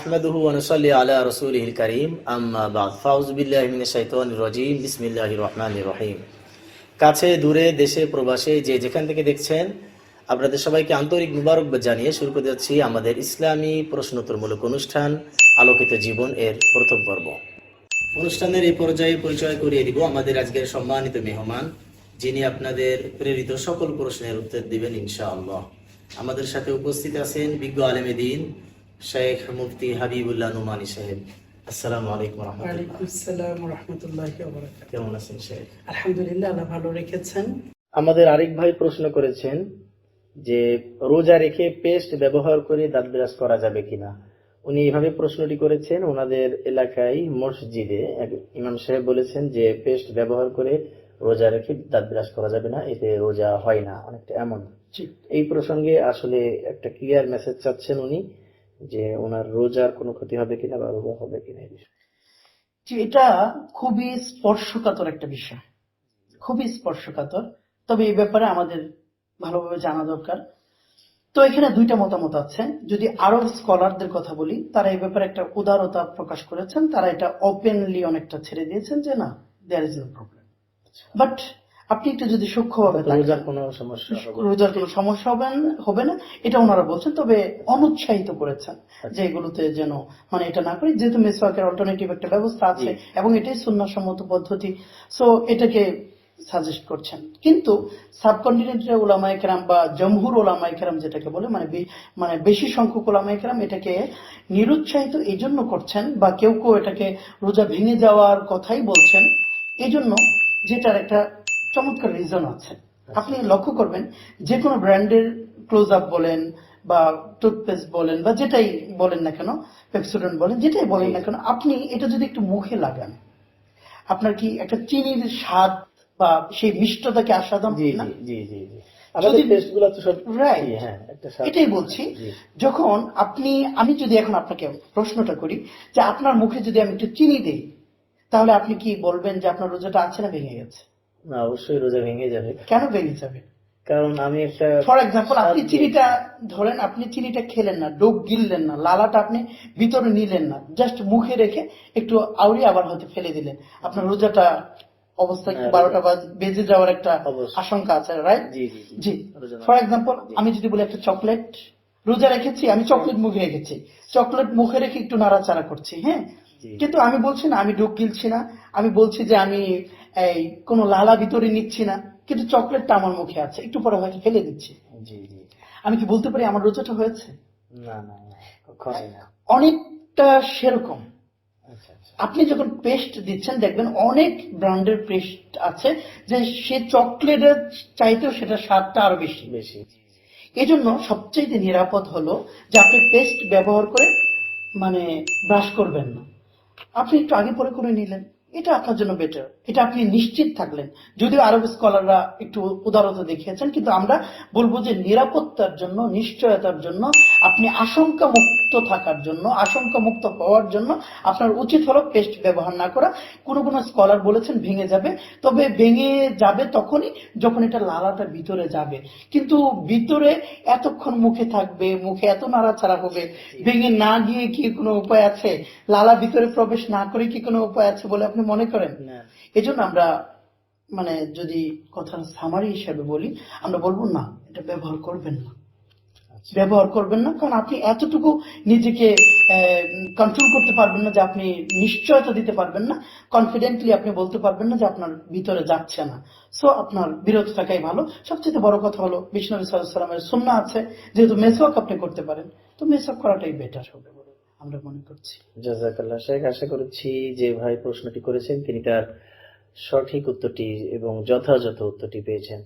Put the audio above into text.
نحمده ونصلي على رسوله الكريم أما بعد فأعوذ بالله من الشيطان الرجيم بسم الله الرحمن الرحيم কাছে দূরে দেশে প্রবাসে যে যেখান থেকে দেখছেন আপনাদের সবাইকে আন্তরিক মুবারকবাদ জানিয়ে শুরু করে যাচ্ছি আমাদের ইসলামী প্রশ্নোত্তরমূলক অনুষ্ঠান আলোকিত জীবন এর প্রথম পর্ব অনুষ্ঠানের এই পর্যায়ে পরিচয় করিয়ে দিব আমাদের আজকের সম্মানিত মেহমান যিনি আপনাদের প্রেরিত সকল প্রশ্নের উত্তর দিবেন ইনশাআল্লাহ আমাদের সাথে উপস্থিত আছেন বিজ্ঞ আলেমে দিন শেখ মুফতি হাবিবুল্লাহ নুমানি সাহেব আসসালামু আলাইকুম রহমতুল্লাহ। কেমন আছেন শেখ? আলহামদুলিল্লাহ আল্লাহ ভালো রেখেছেন। আমাদের আরেক ভাই প্রশ্ন করেছেন যে রোজা রেখে পেস্ট ব্যবহার করে দাঁত ব্রাশ করা যাবে কিনা? উনি এইভাবে প্রশ্নটি করেছেন। ওনাদের এলাকায় মসজিদে ইমাম সাহেব বলেছেন যে পেস্ট ব্যবহার করে রোজা রেখে দাঁত ব্রাশ করা যাবে না এতে রোজা হয় না অনেকটা এমন। এই প্রসঙ্গে আসলে একটা ক্লিয়ার মেসেজ চাচ্ছেন উনি। যে ওনার রোজার কোনো ক্ষতি হবে কিনা বা রোজা হবে কিনা এই বিষয়ে। জি, এটা খুবই স্পর্শকাতর একটা বিষয়। খুবই স্পর্শকাতর। তবে এই ব্যাপারে আমাদের ভালোভাবে জানা দরকার। তো এখানে দুইটা মতামত আছে। যদি আরব স্কলারদের কথা বলি তারা এই ব্যাপারে একটা উদারতা প্রকাশ করেছেন। তারা এটা ওপেনলি অনেকটা ছেড়ে দিয়েছেন যে না there is no problem but আপনি একটু যদি সূক্ষ্মভাবে রোজার কোনো সমস্যা হবে রোজার কোনো সমস্যা হবে না- হবে না। এটা ওনারা বলছেন তবে অনুৎসাহিত করেছেন যে এগুলোতে যেন মানে এটা না করি যেহেতু মেসওয়াকের অল্টারনেটিভ একটা ব্যবস্থা আছে এবং এটাই সুন্নাসম্মত পদ্ধতি সো এটাকে সাজেস্ট করছেন। কিন্তু সাবকন্টিনেন্টের ওলামায় কেরাম বা জমহুর ওলামায় কেরাম যেটাকে বলে মানে মানে বেশি সংখ্যক ওলামায় কেরাম এটাকে নিরুৎসাহিত এই জন্য করছেন বা কেউ কেউ এটাকে রোজা ভেঙে যাওয়ার কথাই বলছেন। এই জন্য যেটার একটা চমৎকার রিজন আছে। আপনি লক্ষ্য করবেন যে কোনো ব্র্যান্ডের ক্লোজ আপ বলেন বা টুথপেস্ট বলেন বা যেটাই বলেন না কেন পেপসোডেন্ট বলেন যেটাই বলেন না কেন আপনি এটা যদি একটু মুখে লাগান আপনার কি একটা চিনির স্বাদ বা সেই মিষ্টতাকে আস্বাদন জি না? জি জি হ্যাঁ এটাই বলছি যখন আপনি আমি যদি এখন আপনাকে প্রশ্নটা করি যে আপনার মুখে যদি আমি একটু চিনি দেই তাহলে আপনি কি বলবেন যে আপনার রোজাটা আছে না ভেঙে গেছে? না অবশ্যই রোজা ভেঙে যাবে। কেন ভেঙে যাবে? কারণ আমি একটা ফর এক্সাম্পল আপনি চিনিটা ধরেন আপনি চিনিটা খেলেন না ডোক গিললেন না লালাটা আপনি ভিতরে নিলেন না জাস্ট মুখে রেখে একটু আউড়ি আবার হয়তো ফেলে দিলেন। আপনার রোজাটা অবস্থা একটু হ্যাঁ, বারোটা বাজ- বেজে যাওয়ার একটা আশঙ্কা আছে রাইট জি জি ফর এক্সাম্পল আমি যদি বলি একটা চকলেট রোজা রেখেছি আমি চকলেট মুখে রেখেছি। চকলেট মুখে রেখে একটু নাড়াচাড়া করছি হ্যাঁ? কিন্তু আমি বলছি না আমি ডুব গিলছি না আমি বলছি যে আমি এই কোনো লালা ভিতরে নিচ্ছি না কিন্তু চকলেটটা আমার মুখে আছে একটু পরে হয়তো ফেলে দিচ্ছি। জি জি। আমি কি বলতে পারি আমার রোজাটা হয়েছে? না না অনেকটা সেরকম। আচ্ছা আচ্ছা। আপনি যখন পেস্ট দিচ্ছেন দেখবেন অনেক ব্র্যান্ডের পেস্ট আছে যে সে চকলেটের চাইতেও সেটা স্বাদটা আরও বেশি। বেশি। এই জন্য সবচেয়ে নিরাপদ হলো যে আপনি পেস্ট ব্যবহার করে মানে ব্রাশ করবেন না। আপনি একটু আগে পরে করে নিলেন। এটা আপনার জন্য বেটার এটা আপনি নিশ্চিত থাকলেন। যদিও আরব স্কলাররা একটু উদারতা দেখিয়েছেন কিন্তু আমরা বলব যে নিরাপত্তার জন্য নিশ্চয়তার জন্য আপনি আশঙ্কা মুক্ত থাকার জন্য আশঙ্কা মুক্ত হওয়ার জন্য আপনার উচিত হলো পেস্ট ব্যবহার না করা। কোনো কোনো স্কলার বলেছেন ভেঙে যাবে তবে ভেঙে যাবে তখনই যখন এটা লালাটা ভিতরে যাবে। কিন্তু ভিতরে এতক্ষণ মুখে থাকবে মুখে এত নাড়াচাড়া হবে ভেঙে না গিয়ে কি কোনো উপায় আছে? লালা ভিতরে প্রবেশ না করে কি কোনো উপায় আছে বলে আপনি মনে করেন? এজন্য আমরা মানে যদি কথা সামারি হিসাবে বলি আমরা বলব না এটা ব্যবহার করবেন না। আচ্ছা। ব্যবহার করবেন না কারণ আপনি এতটুকু নিজেকে কন্ট্রোল করতে পারবেন না যে আপনি নিশ্চয়তা দিতে পারবেন না। কনফিডেন্টলি আপনি বলতে পারবেন না যে আপনার ভিতরে যাচ্ছে না। সো আপনার বিরত থাকাই ভালো। সবচেয়ে বড় কথা হলো বিষ্ণু সাল্লামের সুন্না আছে। যেহেতু মেসওয়াক আপনি করতে পারেন তো মেসওয়াক করাটাই বেটার হবে। আমরা মনে করছি। জাজাকাল্লাহ শেখ আশা করছি যে ভাই প্রশ্নটি করেছেন, তিনি তার সঠিক উত্তরটি এবং যথাযথ উত্তরটি পেয়েছেন।